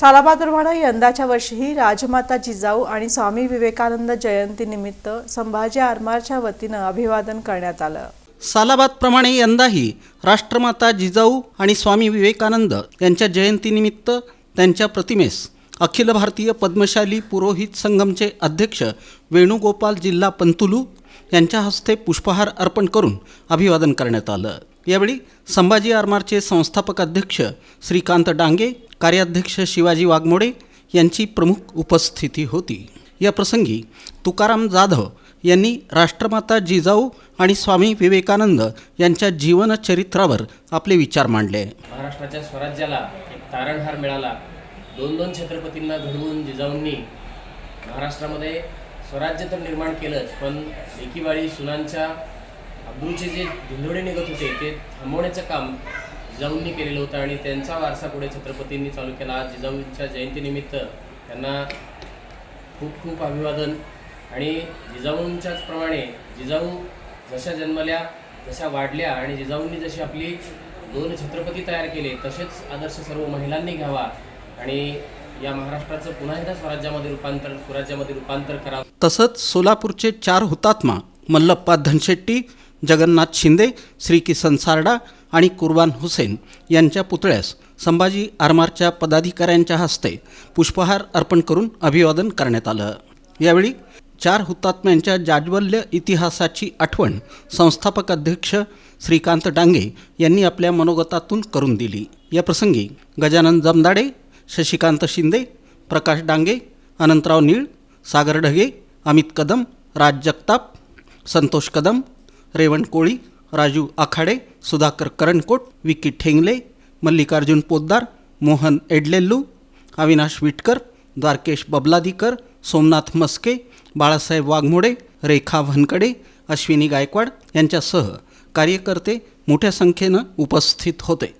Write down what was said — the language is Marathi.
सालाबादप्रमाणे यंदाच्या वर्षीही राजमाता जिजाऊ आणि स्वामी विवेकानंद जयंतीनिमित्त संभाजी आरमारच्या वतीनं अभिवादन करण्यात आलं. सालाबादप्रमाणे यंदाही राष्ट्रमाता जिजाऊ आणि स्वामी विवेकानंद यांच्या जयंतीनिमित्त त्यांच्या प्रतिमेस अखिल भारतीय पद्मशाली पुरोहित संगमचे अध्यक्ष वेणुगोपाल जिल्हा पंतुलू यांच्या हस्ते पुष्पहार अर्पण करून अभिवादन करण्यात आलं. यावेळी संभाजी आरमारचे संस्थापक अध्यक्ष श्रीकांत डांगे कार्याध्यक्ष शिवाजी वाघमोडे यांची प्रमुख उपस्थिती होती. या प्रसंगी तुकाराम जाधव यांनी राष्ट्रमाता जिजाऊ आणि स्वामी विवेकानंद यांच्या जीवनचरित्रावर आपले विचार मांडले. महाराष्ट्राच्या स्वराज्याला एक तारणहार मिळाला. दोन दोन छत्रपतींना घडवून जिजाऊंनी महाराष्ट्रामध्ये स्वराज्य तर निर्माण केलंच पण एकीवाळी सुनांच्या अब्रूचे जे धुंदोडे निघत होते ते थांबवण्याचं काम जिजाऊंनी केलेलं होतं आणि त्यांचा वारसा पुढे छत्रपतींनी चालू केला. आज जिजाऊंच्या जयंतीनिमित्त त्यांना खूप खूप अभिवादन. आणि जिजाऊंच्याच प्रमाणे जिजाऊ जशा जन्मल्या जशा वाढल्या आणि जिजाऊंनी जशी आपली दोन छत्रपती तयार केले तसेच आदर्श सर्व महिलांनी घ्यावा आणि या महाराष्ट्राचं पुन्हा एकदा स्वराज्यामध्ये रूपांतर स्वराज्यामध्ये रूपांतर करावं. तसंच सोलापूरचे चार हुतात्मा मल्लप्पा धनशेट्टी जगन्नाथ शिंदे श्री किसन सारडा आणि कुर्बान हुसेन यांच्या पुतळ्यास संभाजी आरमारच्या पदाधिकाऱ्यांच्या हस्ते पुष्पहार अर्पण करून अभिवादन करण्यात आलं. यावेळी चार हुतात्म्यांच्या जाज्वल्य इतिहासाची आठवण संस्थापक अध्यक्ष श्रीकांत डांगे यांनी आपल्या मनोगतातून करून दिली. या प्रसंगी गजानन जमदाडे शशिकांत शिंदे प्रकाश डांगे अनंतराव नीळ सागर ढगे अमित कदम राज जगताप संतोष कदम रेवण कोळी राजू आखाडे सुधाकर करणकोट विकी ठेंगले मल्लिकार्जुन पोद्दार मोहन एडलेल्लू अविनाश विटकर द्वारकेश बबलादीकर सोमनाथ मस्के बाळासाहेब वाघमोडे रेखा भनकडे अश्विनी गायकवाड यांच्यासह कार्यकर्ते मोठ्या संख्येनं उपस्थित होते.